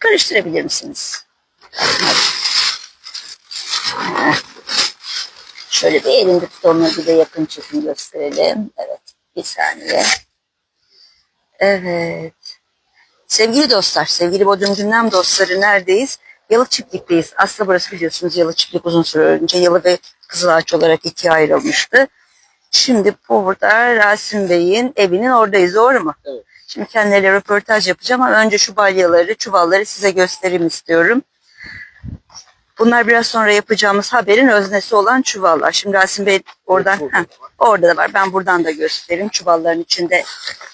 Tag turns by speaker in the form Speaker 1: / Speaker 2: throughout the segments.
Speaker 1: Karıştırabilir misiniz? Hadi. Şöyle bir elinde tut onları bir de yakın çekim gösterelim. Evet. Bir saniye. Evet. Sevgili dostlar, sevgili Bodrum Gündem dostları neredeyiz? Yalı Çiftlik'teyiz. Aslında burası biliyorsunuz Yalı Çiftlik uzun süre önce Yalı ve Kızılağaç olarak ikiye ayrılmıştı. Şimdi burada Rasim Bey'in evinin oradayız doğru mu?
Speaker 2: Evet.
Speaker 1: Şimdi kendileriyle röportaj yapacağım ama önce şu balyaları, çuvalları size göstereyim istiyorum. Bunlar biraz sonra yapacağımız haberin öznesi olan çuvallar. Şimdi Rasim Bey oradan,
Speaker 2: Evet,
Speaker 1: heh, orada da var. Ben buradan da göstereyim çuvalların içinde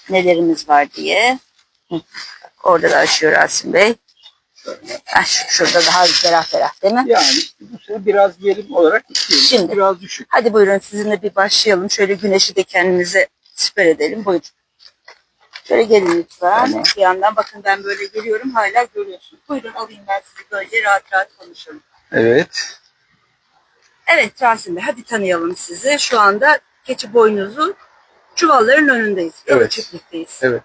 Speaker 1: nelerimiz var diye. Hı, Orada da açıyor Rasim Bey. Ha, şu- şurada daha ferah ferah değil mi?
Speaker 2: Yani bu sene biraz yerim olarak istiyorum.
Speaker 1: Şimdi.
Speaker 2: Biraz düşük.
Speaker 1: Hadi buyurun sizinle bir başlayalım. Şöyle güneşi de kendimize siper edelim. Buyurun. Şöyle gelin lütfen.
Speaker 2: Tamam.
Speaker 1: Bir yandan bakın ben böyle geliyorum hala görüyorsunuz. Buyurun alayım ben sizi böyle rahat rahat konuşalım.
Speaker 2: Evet.
Speaker 1: Evet Rasim Bey hadi tanıyalım sizi. Şu anda keçi boynuzu çuvalların önündeyiz.
Speaker 2: Evet.
Speaker 1: çiftlikteyiz.
Speaker 2: Evet.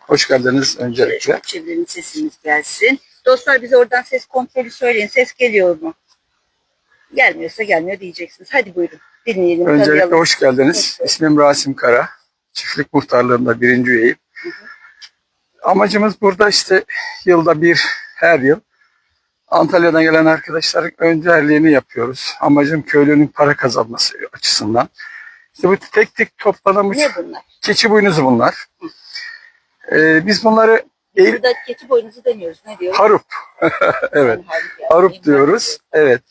Speaker 2: Hoş geldiniz öncelikle.
Speaker 1: çevirin sesimiz gelsin. Dostlar bize oradan ses kontrolü söyleyin. Ses geliyor mu? Gelmiyorsa gelmiyor diyeceksiniz. Hadi buyurun dinleyelim.
Speaker 2: Öncelikle
Speaker 1: tanıyalım.
Speaker 2: hoş geldiniz. İsmim Rasim Kara. Çiftlik muhtarlığında birinci üyeyim. Amacımız burada işte yılda bir her yıl Antalya'dan gelen arkadaşların önderliğini yapıyoruz. Amacım köylünün para kazanması açısından. İşte bu tek tek toplanan
Speaker 1: Ne bunlar?
Speaker 2: keçi boynuzu bunlar. Ee, biz bunları Eylül,
Speaker 1: Burada keçi boynuzu demiyoruz. Ne diyoruz?
Speaker 2: harup. evet.
Speaker 1: Yani harika.
Speaker 2: Harup diyoruz. Evet.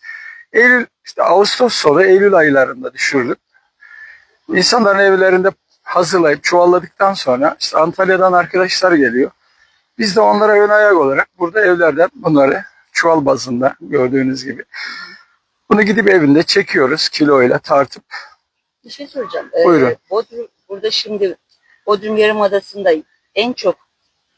Speaker 2: Eylül, işte Ağustos sonu Eylül aylarında düşürdük. İnsanların evlerinde hazırlayıp çuvalladıktan sonra işte Antalya'dan arkadaşlar geliyor. Biz de onlara ön ayak olarak burada evlerden bunları çuval bazında gördüğünüz gibi. Bunu gidip evinde çekiyoruz kiloyla tartıp.
Speaker 1: Bir şey soracağım.
Speaker 2: Buyurun.
Speaker 1: Ee, Bodrum, burada şimdi Bodrum Yarımadası'nda en çok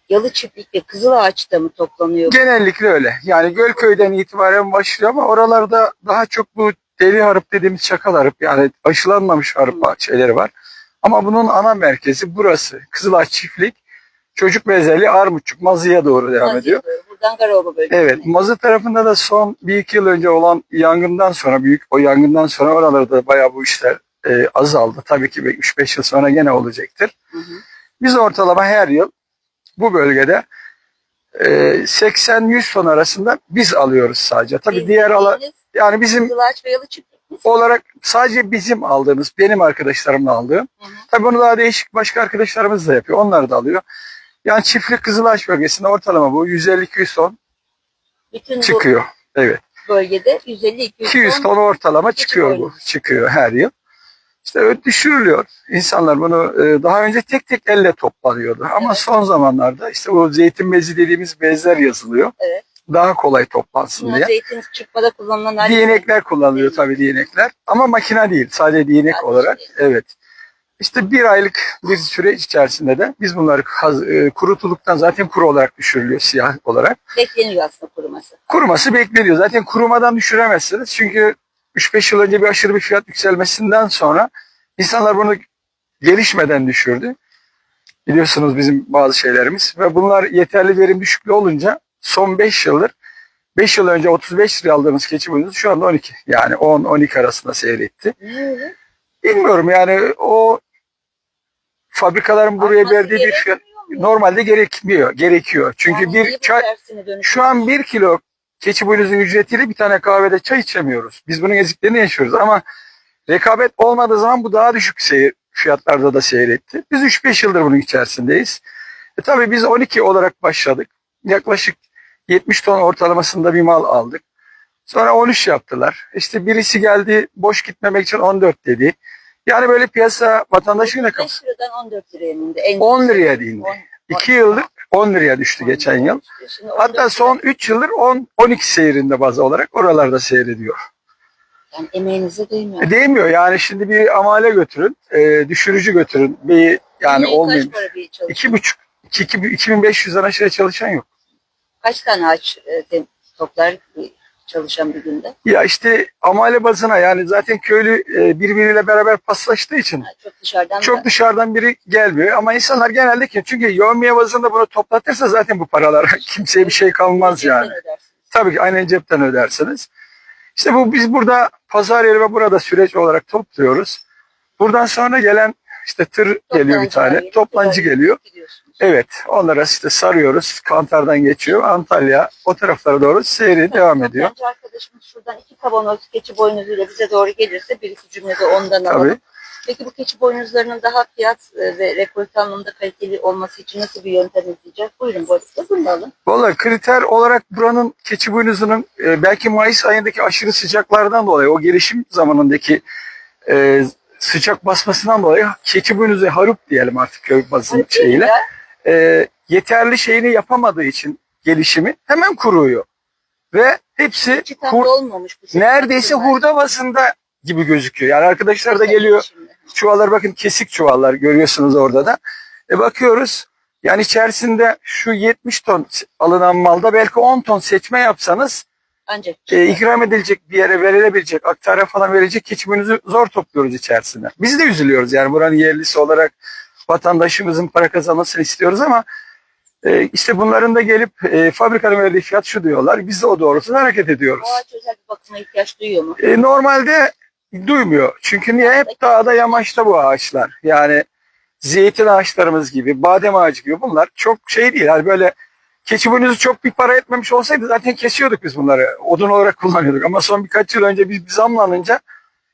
Speaker 1: yalı çiftlik ve kızıl ağaçta mı toplanıyor?
Speaker 2: Genellikle öyle. Yani Gölköy'den itibaren başlıyor ama oralarda daha çok bu deli harıp dediğimiz çakal harıp yani aşılanmamış harıp şeyleri var. Ama bunun ana merkezi burası. Kızılaç Çiftlik. Çocuk bezeli Armutçuk Mazı'ya doğru devam
Speaker 1: Nazilli
Speaker 2: ediyor.
Speaker 1: böyle, Buradan Garoba bölgesine.
Speaker 2: Evet, Mazı tarafında da son bir iki yıl önce olan yangından sonra, büyük o yangından sonra oralarda bayağı bu işler e, azaldı. Tabii ki 3-5 yıl sonra gene olacaktır.
Speaker 1: Hı hı.
Speaker 2: Biz ortalama her yıl bu bölgede e, 80-100 ton arasında biz alıyoruz sadece. Tabii
Speaker 1: Biz
Speaker 2: diğer ala, yani bizim
Speaker 1: Kızıl ağaç ve yalı çiftlik mi?
Speaker 2: Olarak sadece bizim aldığımız, benim arkadaşlarımla aldığım.
Speaker 1: Hı hı.
Speaker 2: Tabii bunu daha değişik başka arkadaşlarımız da yapıyor. Onlar da alıyor. Yani çiftlik Kızılaç bölgesinde ortalama bu 150-200 ton
Speaker 1: Bütün
Speaker 2: çıkıyor. Evet.
Speaker 1: bu bölgede 150-200
Speaker 2: 200 ton ortalama çıkıyor bu. Çıkıyor her yıl. İşte düşürülüyor. İnsanlar bunu e, daha önce tek tek elle toplanıyordu. Ama
Speaker 1: Evet.
Speaker 2: son zamanlarda işte bu zeytin bezi dediğimiz bezler yazılıyor.
Speaker 1: Evet.
Speaker 2: Daha kolay toplansın
Speaker 1: Bunlar
Speaker 2: diye.
Speaker 1: zeytin çıkmada kullanılan alet.
Speaker 2: Değnekler kullanılıyor tabii değnekler. Ama makine değil. Sadece değnek
Speaker 1: Sadece
Speaker 2: olarak.
Speaker 1: değnek.
Speaker 2: Evet. İşte bir aylık bir süreç içerisinde de biz bunları e, kurutulduktan zaten kuru olarak düşürülüyor siyah olarak.
Speaker 1: Bekleniyor aslında kuruması.
Speaker 2: Kuruması bekleniyor. Zaten kurumadan düşüremezsiniz. Çünkü 3-5 yıl önce bir aşırı bir fiyat yükselmesinden sonra insanlar bunu gelişmeden düşürdü. Biliyorsunuz bizim bazı şeylerimiz. Ve bunlar yeterli verim düşüklüğü olunca son 5 yıldır 5 yıl önce 35 liraya aldığımız keçi boynuzu şu anda 12. Yani 10-12 arasında seyretti.
Speaker 1: Niye?
Speaker 2: Bilmiyorum yani o fabrikaların buraya
Speaker 1: Artması
Speaker 2: verdiği bir fiyat
Speaker 1: mu?
Speaker 2: normalde gerekmiyor. Gerekiyor. Çünkü
Speaker 1: Yani niye
Speaker 2: bir
Speaker 1: bu
Speaker 2: çay
Speaker 1: tersine dönüş-
Speaker 2: şu an bir kilo keçi boynuzun ücretiyle bir tane kahvede çay içemiyoruz. Biz bunun eziklerini yaşıyoruz ama rekabet olmadığı zaman bu daha düşük seyir, fiyatlarda da seyretti. Biz 3-5 yıldır bunun içerisindeyiz. E tabii biz 12 olarak başladık. Yaklaşık 70 ton ortalamasında bir mal aldık. Sonra 13 yaptılar. İşte birisi geldi boş gitmemek için 14 dedi. Yani böyle piyasa vatandaşın ne
Speaker 1: 5 liradan 14 liraya indi. En
Speaker 2: 10 liraya indi.
Speaker 1: On-
Speaker 2: 2 yıllık 10 liraya düştü geçen yıl. Hatta
Speaker 1: 14
Speaker 2: son 3 yıldır 10 12 seyrinde baz olarak oralarda seyrediyor.
Speaker 1: Yani emeğinize değmiyor.
Speaker 2: E, değmiyor yani şimdi bir amale götürün, e, düşürücü götürün. Bir yani olmuyor. İki buçuk, iki, iki, 2500'den aşağı çalışan yok.
Speaker 1: Kaç tane ağaç e, toplar bir çalışan bir günde?
Speaker 2: Ya işte amale bazına yani zaten köylü e, birbiriyle beraber paslaştığı için
Speaker 1: Ha, Çok dışarıdan
Speaker 2: çok
Speaker 1: da
Speaker 2: dışarıdan biri gelmiyor ama insanlar genelde ki çünkü yevmiye bazında bunu toplatırsa zaten bu paralar kimseye bir şey kalmaz yani.
Speaker 1: ödersiniz.
Speaker 2: Tabii ki aynen cepten ödersiniz. İşte bu biz burada pazar yeri ve burada süreç olarak topluyoruz. Buradan sonra gelen işte tır geliyor bir
Speaker 1: Toplancılar
Speaker 2: tane. Toplancı
Speaker 1: gidiyor-
Speaker 2: geliyor.
Speaker 1: gidiyorsunuz.
Speaker 2: Evet onlara işte sarıyoruz. Kantardan geçiyor. Antalya o taraflara doğru seyri devam ediyor.
Speaker 1: Toptancı arkadaşımız şuradan iki kavanoz keçi boynuzuyla bize doğru gelirse bir iki cümlede ondan
Speaker 2: Tabii.
Speaker 1: alalım. Peki bu keçi boynuzlarının daha fiyat e, ve rekolte anlamında kaliteli olması için nasıl bir yöntem izleyeceğiz? Buyurun da alın.
Speaker 2: Valla kriter olarak buranın keçi boynuzunun e, belki Mayıs ayındaki aşırı sıcaklardan dolayı o gelişim zamanındaki e, sıcak basmasından dolayı keçi boynuzu harup diyelim artık köy bazın şeyiyle.
Speaker 1: Ya,
Speaker 2: e, yeterli şeyini yapamadığı için gelişimi hemen kuruyor. Ve hepsi hur-
Speaker 1: dolmamış bu
Speaker 2: neredeyse hurda bazında gibi gözüküyor. Yani arkadaşlar da geliyor çuvallar bakın kesik çuvallar görüyorsunuz orada da. E bakıyoruz yani içerisinde şu 70 ton alınan malda belki 10 ton seçme yapsanız
Speaker 1: Ancak
Speaker 2: e, ikram edilecek bir yere verilebilecek aktara falan verilecek keçiminizi zor topluyoruz içerisinde. Biz de üzülüyoruz yani buranın yerlisi olarak vatandaşımızın para kazanmasını istiyoruz ama e, işte bunların da gelip e, fabrikanın verdiği fiyat şu diyorlar. Biz de o doğrultuda hareket ediyoruz.
Speaker 1: bu ağaç özel bir bakıma ihtiyaç duyuyor mu?
Speaker 2: E, normalde duymuyor. Çünkü niye? Hep dağda yamaçta bu ağaçlar. Yani zeytin ağaçlarımız gibi, badem ağacı gibi bunlar çok şey değil. Yani böyle keçi boynuzu çok bir para etmemiş olsaydı zaten kesiyorduk biz bunları. Odun olarak kullanıyorduk. Ama son birkaç yıl önce biz bir zamlanınca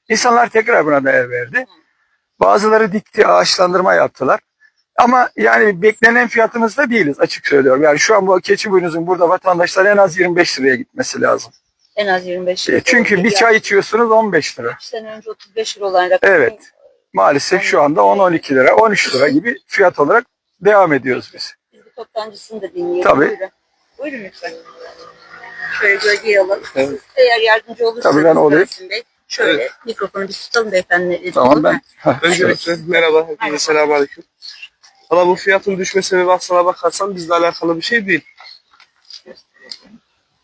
Speaker 2: insanlar tekrar buna değer verdi. Bazıları dikti, ağaçlandırma yaptılar. Ama yani beklenen fiyatımızda değiliz açık söylüyorum. Yani şu an bu keçi boynuzun burada vatandaşlar en az 25 liraya gitmesi lazım.
Speaker 1: En az 25
Speaker 2: E,
Speaker 1: lira.
Speaker 2: Çünkü bir çay içiyorsunuz 15 lira.
Speaker 1: üç sene önce 35 lira olan rakam.
Speaker 2: Evet. Maalesef şu anda 10-12 lira, 13 lira gibi fiyat olarak devam ediyoruz biz.
Speaker 1: Biz bir toptancısını da dinleyelim.
Speaker 2: Tabii.
Speaker 1: Buyurun. Buyurun lütfen. Şöyle gölgeye alalım.
Speaker 3: Evet.
Speaker 1: Siz eğer yardımcı olursanız
Speaker 2: Tabii ben olayım.
Speaker 1: Bey, şöyle mikrofonu bir tutalım beyefendi.
Speaker 2: Tamam ben.
Speaker 3: Öncelikle merhaba, hepinize selamünaleyküm. Valla bu fiyatın düşme sebebi aslına bakarsan bizle alakalı bir şey değil.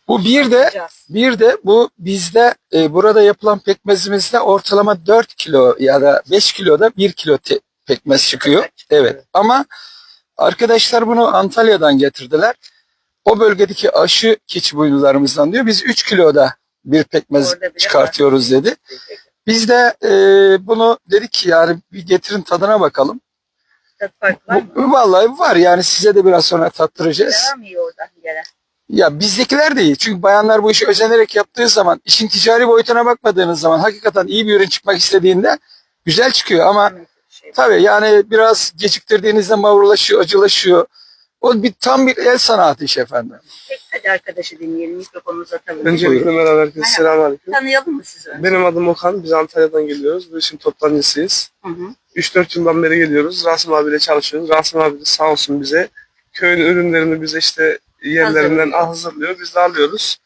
Speaker 2: Bu bir de bir de bu bizde e, burada yapılan pekmezimizde ortalama 4 kilo ya da 5 kiloda 1 kilo te- pekmez çıkıyor. Evet. Ama arkadaşlar bunu Antalya'dan getirdiler. O bölgedeki aşı keçi boynularımızdan diyor. Biz 3 kiloda bir pekmez çıkartıyoruz dedi. Biz de e, bunu dedik ki yani bir getirin tadına bakalım.
Speaker 1: Tat farkı var mı?
Speaker 2: Vallahi var yani size de biraz sonra tattıracağız.
Speaker 1: Devam iyi oradan gelen.
Speaker 2: Ya bizdekiler de iyi. Çünkü bayanlar bu işi özenerek yaptığı zaman, işin ticari boyutuna bakmadığınız zaman hakikaten iyi bir ürün çıkmak istediğinde güzel çıkıyor. Ama
Speaker 1: Şey,
Speaker 2: tabii yani biraz geciktirdiğinizde mavrulaşıyor, acılaşıyor. O bir tam bir el sanatı iş efendim.
Speaker 1: Peki, hadi arkadaşı dinleyelim. Mikrofonu uzatalım.
Speaker 3: Öncelikle merhaba herkese
Speaker 1: Merhaba.
Speaker 3: selamünaleyküm.
Speaker 1: Tanıyalım mı sizi önce?
Speaker 3: Benim adım Okan, biz Antalya'dan geliyoruz. Bu işin toptancısıyız.
Speaker 1: Hı hı.
Speaker 3: 3-4 yıldan beri geliyoruz. Rasim abiyle çalışıyoruz. Rasim abi de sağ olsun bize köyün ürünlerini bize işte yerlerinden
Speaker 1: Hazırlıyor.
Speaker 3: hazırlıyor. Biz de alıyoruz.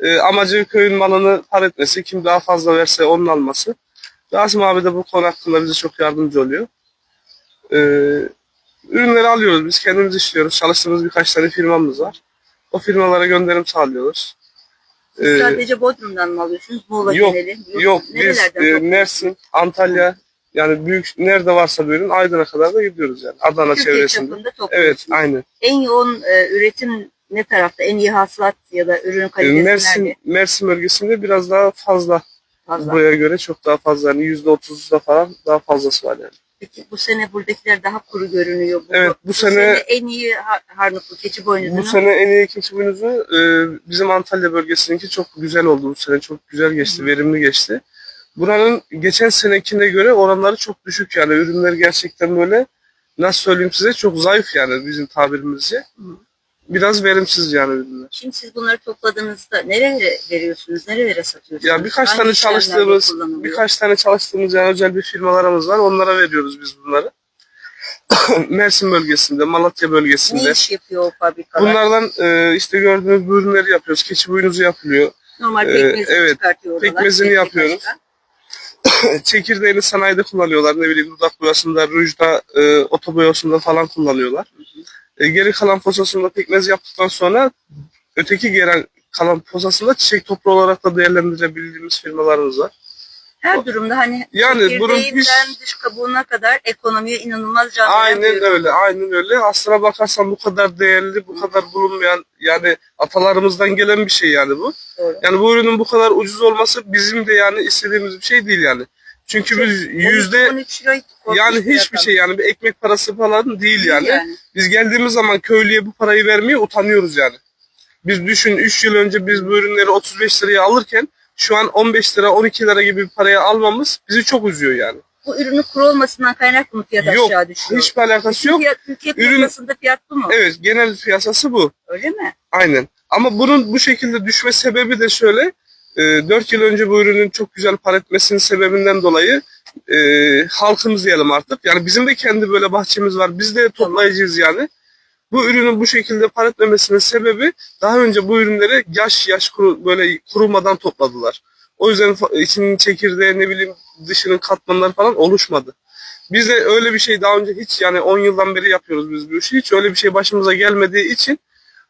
Speaker 3: Ee, amacı köyün malını par etmesi. Kim daha fazla verse onun alması. Rasim abi de bu konu hakkında bize çok yardımcı oluyor. Ee, ürünleri alıyoruz. Biz kendimiz işliyoruz. Çalıştığımız birkaç tane firmamız var. O firmalara gönderim sağlıyoruz. Ee,
Speaker 1: Sadece Bodrum'dan mı alıyorsunuz? Muğla
Speaker 3: Yok,
Speaker 1: geneli.
Speaker 3: Yok biz
Speaker 1: Nerelerden
Speaker 3: e? Mersin, Antalya yani büyük nerede varsa bir ürün Aydın'a kadar da gidiyoruz yani. Adana
Speaker 1: Türkiye
Speaker 3: çevresinde. Evet, aynı.
Speaker 1: En yoğun e, üretim ne tarafta? En iyi hasılat ya da ürün
Speaker 3: E,
Speaker 1: kalitesi
Speaker 3: Mersin
Speaker 1: nerede?
Speaker 3: Mersin bölgesinde biraz daha fazla.
Speaker 1: Fazla.
Speaker 3: Buraya göre çok daha fazla. Yani %30'da falan daha fazlası var yani.
Speaker 1: Peki bu sene buradakiler daha kuru görünüyor. Bu,
Speaker 3: Evet, bu sene-
Speaker 1: en iyi har- harnutlu keçi boynuzunu.
Speaker 3: Bu sene en iyi ikinci boynuzu e, bizim Antalya bölgesininki çok güzel oldu bu sene. Çok güzel geçti, verimli geçti. Buranın geçen senekine göre oranları çok düşük yani. Ürünler gerçekten böyle nasıl söyleyeyim size çok zayıf yani bizim tabirimizce. Biraz verimsiz yani ürünler.
Speaker 1: Şimdi siz bunları topladığınızda nerelere veriyorsunuz? Nerelere satıyorsunuz?
Speaker 3: Ya birkaç
Speaker 1: Hangi
Speaker 3: tane
Speaker 1: işlemlerde
Speaker 3: çalıştığımız,
Speaker 1: kullanılıyor?
Speaker 3: birkaç tane çalıştığımız yani özel bir firmalarımız var. Onlara veriyoruz biz bunları. Mersin bölgesinde, Malatya
Speaker 1: Ne
Speaker 3: bölgesinde.
Speaker 1: iş yapıyor o fabrikalar?
Speaker 3: Bunlardan e, işte gördüğünüz bu ürünleri yapıyoruz. Keçi boynuzu yapılıyor.
Speaker 1: Normal
Speaker 3: Ee,
Speaker 1: pekmezini
Speaker 3: evet,
Speaker 1: çıkartıyor oralar.
Speaker 3: pekmezini
Speaker 1: Peki
Speaker 3: yapıyoruz.
Speaker 1: başka?
Speaker 3: Çekirdeğini sanayide kullanıyorlar. Ne bileyim dudak boyasında, rujda, e, otoboyasında falan kullanıyorlar. E, geri kalan posasında pekmez yaptıktan sonra öteki gelen kalan posasında çiçek toprağı olarak da değerlendirebildiğimiz firmalarımız var.
Speaker 1: Her durumda hani
Speaker 3: Yani bunun hiç-
Speaker 1: dış kabuğuna kadar ekonomiye inanılmaz canlı
Speaker 3: Aynen öyle, aynen öyle. Aslına bakarsan bu kadar değerli, bu kadar bulunmayan yani atalarımızdan gelen bir şey yani bu.
Speaker 1: Doğru.
Speaker 3: Yani bu ürünün bu kadar ucuz olması bizim de yani istediğimiz bir şey değil yani. Çünkü biz yüzde
Speaker 1: 13 lira korkunç
Speaker 3: yani
Speaker 1: bir
Speaker 3: hiçbir şey yani bir ekmek parası falan değil yani.
Speaker 1: yani.
Speaker 3: Biz geldiğimiz zaman köylüye bu parayı vermeye utanıyoruz yani. Biz düşün 3 yıl önce biz bu ürünleri 35 liraya alırken şu an 15 lira 12 lira gibi bir paraya almamız bizi çok üzüyor yani.
Speaker 1: Bu ürünün kuru olmasından kaynaklı mı fiyat
Speaker 3: Yok,
Speaker 1: aşağı düşüyor?
Speaker 3: Hiçbir alakası yok.
Speaker 1: Fiyat, Türkiye
Speaker 3: Ürün-
Speaker 1: piyasasında fiyat bu mu?
Speaker 3: Evet genel piyasası bu.
Speaker 1: Öyle mi?
Speaker 3: Aynen. Ama bunun bu şekilde düşme sebebi de şöyle. E, 4 yıl önce bu ürünün çok güzel para etmesinin sebebinden dolayı e, halkımız diyelim artık. Yani bizim de kendi böyle bahçemiz var. Biz de toplayıcıyız yani. Bu ürünün bu şekilde para etmemesinin sebebi daha önce bu ürünleri yaş yaş kuru, böyle kurumadan topladılar. O yüzden içinin çekirdeği ne bileyim dışının katmanları falan oluşmadı. Biz de öyle bir şey daha önce hiç yani 10 yıldan beri yapıyoruz biz bu işi. Hiç öyle bir şey başımıza gelmediği için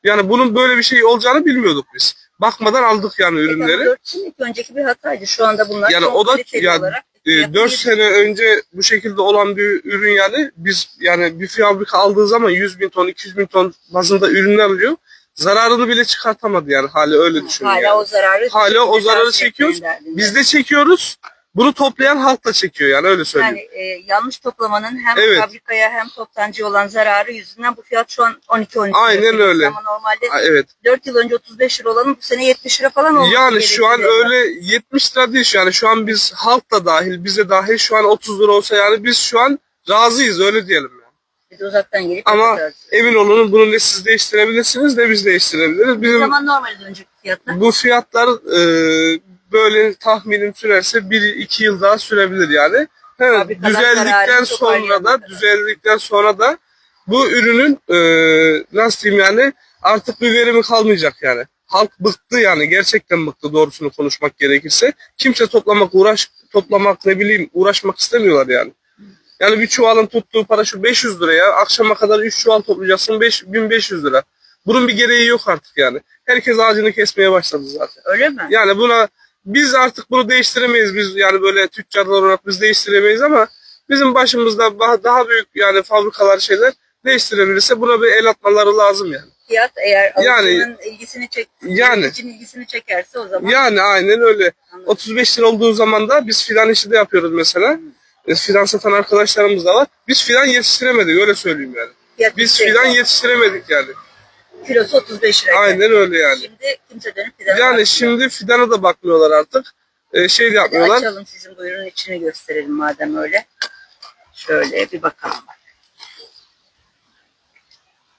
Speaker 3: yani bunun böyle bir şey olacağını bilmiyorduk biz. Bakmadan aldık yani ürünleri.
Speaker 1: 4 senelik önceki bir hataydı. Şu anda bunlar
Speaker 3: Yani o da- yani,
Speaker 1: olarak.
Speaker 3: E,
Speaker 1: fiyatı
Speaker 3: 4
Speaker 1: yedi-
Speaker 3: sene önce bu şekilde olan bir ürün yani biz yani bir fabrika aldığı zaman 100 bin ton 200 bin ton bazında ürünler alıyor. Zararını bile çıkartamadı yani hali öyle düşünün
Speaker 1: Hala
Speaker 3: yani.
Speaker 1: o zararı
Speaker 3: Hala o zararı
Speaker 1: tavsiye
Speaker 3: çekiyoruz. Biz de çekiyoruz. Bunu toplayan halk da çekiyor yani öyle söyleyeyim.
Speaker 1: Yani e, yanlış toplamanın hem
Speaker 3: Evet.
Speaker 1: fabrikaya hem toptancıya olan zararı yüzünden bu fiyat şu an 12-13
Speaker 3: Aynen
Speaker 1: lira.
Speaker 3: öyle.
Speaker 1: Ama normalde
Speaker 3: Ha, evet.
Speaker 1: 4 yıl önce 35 lira olanın bu sene 70 lira falan olması
Speaker 3: Yani şu an
Speaker 1: gerekiyor.
Speaker 3: öyle 70 lira değil şu yani şu an biz halk da dahil bize dahil şu an 30 lira olsa yani biz şu an razıyız öyle diyelim yani.
Speaker 1: Bir de uzaktan gelip
Speaker 3: Ama emin olun bunu ne siz değiştirebilirsiniz ne biz değiştirebiliriz.
Speaker 1: Ne
Speaker 3: Bizim
Speaker 1: zaman normale dönecek fiyatlar?
Speaker 3: bu fiyatlar e, böyle tahminim sürerse 1-2 yıl daha sürebilir yani. Evet, düzeldikten sonra da düzeldikten sonra da bu ürünün e, nasıl diyeyim yani artık bir verimi kalmayacak yani. Halk bıktı yani gerçekten bıktı doğrusunu konuşmak gerekirse. Kimse toplamak uğraş toplamak ne bileyim uğraşmak istemiyorlar yani. Yani bir çuvalın tuttuğu para şu 500 lira ya. Akşama kadar 3 çuval toplayacaksın 5, 1500 lira. Bunun bir gereği yok artık yani. Herkes ağacını kesmeye başladı zaten.
Speaker 1: Öyle mi?
Speaker 3: Yani buna biz artık bunu değiştiremeyiz. Biz yani böyle tüccarlar olarak biz değiştiremeyiz ama bizim başımızda daha, büyük yani fabrikalar şeyler değiştirebilirse buna bir el atmaları lazım yani.
Speaker 1: Fiyat eğer
Speaker 3: Yani-
Speaker 1: alıcının ilgisini çek,
Speaker 3: Yani.
Speaker 1: için ilgisini çekerse o zaman
Speaker 3: Yani aynen öyle.
Speaker 1: Anladım.
Speaker 3: 35 lira olduğu zaman da biz fidan işi de yapıyoruz mesela. E, Fidan satan arkadaşlarımız da var. Biz fidan yetiştiremedik öyle söyleyeyim yani.
Speaker 1: fiyat
Speaker 3: Biz fidan yetiştiremedik yani.
Speaker 1: Kilosu 35 lira.
Speaker 3: Aynen öyle yani.
Speaker 1: Şimdi kimse dönüp fidana
Speaker 3: Yani
Speaker 1: bakmıyor.
Speaker 3: şimdi fidana da bakmıyorlar artık. E, şey de
Speaker 1: Hadi
Speaker 3: yapmıyorlar.
Speaker 1: Açalım sizin bu ürünün içini gösterelim madem öyle. Şöyle bir bakalım.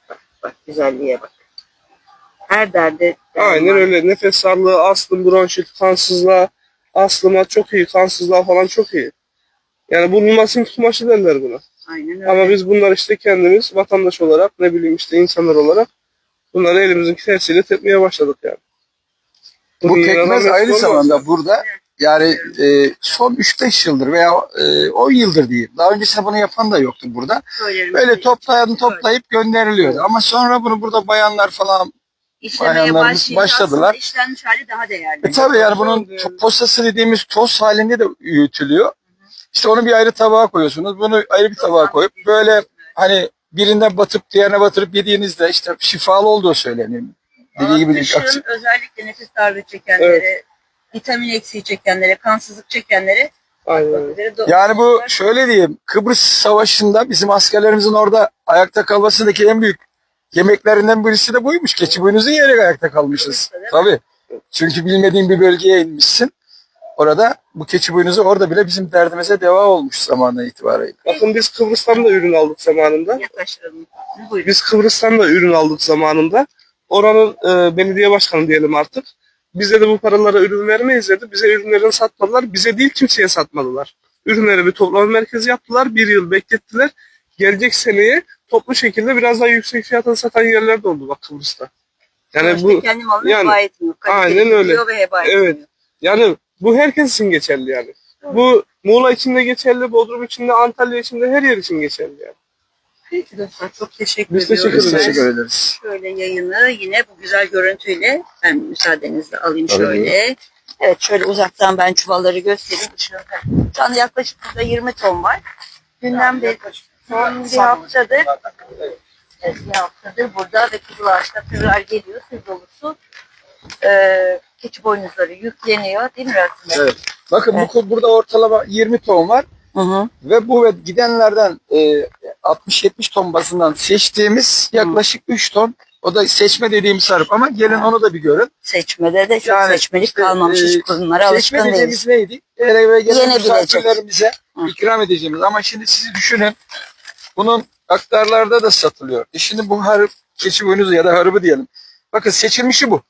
Speaker 1: Bak, bak güzelliğe bak. Her derde derman.
Speaker 3: Aynen öyle. Nefes darlığı, astım, bronşit, kansızlığa, astıma çok iyi, kansızlığa falan çok iyi. Yani bulunmasın kumaşı derler buna.
Speaker 1: Aynen öyle.
Speaker 3: Ama biz bunlar işte kendimiz vatandaş olarak ne bileyim işte insanlar olarak bunları elimizin tersiyle tepmeye başladık yani.
Speaker 2: Bu
Speaker 3: dünyada
Speaker 2: pekmez aynı zamanda burada yani e, son 3-5 yıldır veya e, 10 yıldır diyeyim. Daha öncesinde bunu yapan da yoktu burada.
Speaker 1: Söylerim
Speaker 2: Böyle toplayan toplayıp gönderiliyordu. Ama sonra bunu burada bayanlar falan
Speaker 1: İşlemeye
Speaker 2: başladılar.
Speaker 1: işlenmiş hali daha değerli.
Speaker 2: E tabii yani bunun postası dediğimiz toz halinde de öğütülüyor. İşte onu bir ayrı tabağa koyuyorsunuz. Bunu ayrı bir tabağa koyup böyle hani birine batıp diğerine batırıp yediğinizde işte şifalı olduğu söyleniyor. Dediği gibi.
Speaker 1: Kışın özellikle nefes darlığı çekenlere, vitamin eksiği çekenlere, kansızlık çekenlere
Speaker 3: Aynen
Speaker 2: Yani bu şöyle diyeyim Kıbrıs Savaşı'nda bizim askerlerimizin orada ayakta kalmasındaki en büyük yemeklerinden birisi de buymuş. Keçi boynuzu yiyerek ayakta kalmışız. Tabii. Çünkü bilmediğin bir bölgeye inmişsin. Orada bu keçi boynuzu orada bile bizim derdimize deva olmuş zamanla itibariyle.
Speaker 3: Bakın biz Kıbrıs'tan da ürün aldık zamanında.
Speaker 1: yaklaştıralım. Buyurun.
Speaker 3: Biz Kıbrıs'tan da ürün aldık zamanında. Oranın e, belediye başkanı diyelim artık. Bize de bu paralara ürün vermeyiz dedi. Bize ürünlerini satmadılar. Bize değil kimseye satmadılar. Ürünleri bir toplama merkezi yaptılar. Bir yıl beklettiler. Gelecek seneye toplu şekilde biraz daha yüksek fiyata satan yerler de oldu bak Kıbrıs'ta. Yani
Speaker 1: Sonuçta
Speaker 3: bu
Speaker 1: kendi malını
Speaker 3: yani-
Speaker 1: heba etmiyor. Kaliteli
Speaker 3: Aynen öyle.
Speaker 1: Ve heba
Speaker 3: Evet.
Speaker 1: etmiyor.
Speaker 3: yani bu herkes için geçerli yani. Bu Muğla için de geçerli, Bodrum için de, Antalya için de her yer için geçerli yani.
Speaker 1: Peki dostlar çok teşekkür
Speaker 3: Biz
Speaker 1: ediyoruz.
Speaker 2: Biz teşekkür ederiz.
Speaker 1: Şöyle yayını yine bu güzel görüntüyle ben müsaadenizle alayım
Speaker 2: Tabii.
Speaker 1: şöyle. Evet şöyle uzaktan ben çuvalları göstereyim. Şu anda yaklaşık burada 20 ton var. Dünden beri son bir haftadır Evet, bir haftadır burada ve Kızılaş'ta tırlar geliyor, tır dolusu. Ee, keçi boynuzları yükleniyor değil mi Rasim Bey?
Speaker 2: Evet. Bakın
Speaker 1: Evet.
Speaker 2: bu burada ortalama 20 ton var
Speaker 1: Hı hı.
Speaker 2: ve bu ve gidenlerden e, 60-70 ton bazından seçtiğimiz yaklaşık 3 ton. O da seçme dediğimiz sarıp ama gelin onu da bir görün.
Speaker 1: Seçmede de çok
Speaker 2: Yani
Speaker 1: seçmelik
Speaker 2: işte,
Speaker 1: kalmamış.
Speaker 2: e,
Speaker 1: Hiç
Speaker 2: Seçme
Speaker 1: alışkın
Speaker 2: dediğimiz
Speaker 1: değiliz.
Speaker 2: neydi? Eve gelen misafirlerimize
Speaker 1: Hı.
Speaker 2: ikram edeceğimiz. Ama şimdi sizi düşünün. Bunun aktarlarda da satılıyor. E şimdi bu harıp, keçi boynuzu ya da harıbı diyelim. Bakın seçilmişi bu.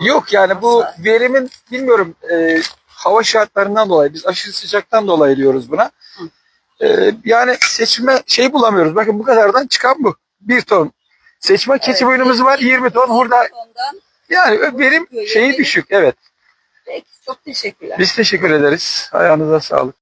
Speaker 2: Yok yani bu verimin bilmiyorum e, hava şartlarından dolayı biz aşırı sıcaktan dolayı diyoruz buna. E, yani seçme şey bulamıyoruz. Bakın bu kadardan çıkan bu. Bir ton. Seçme keçi
Speaker 1: Evet.
Speaker 2: boynumuzu var 20 ton. Hurda
Speaker 1: Ondan
Speaker 2: yani verim şeyi düşük. Evet.
Speaker 1: peki çok teşekkürler.
Speaker 2: Biz teşekkür ederiz. Ayağınıza sağlık.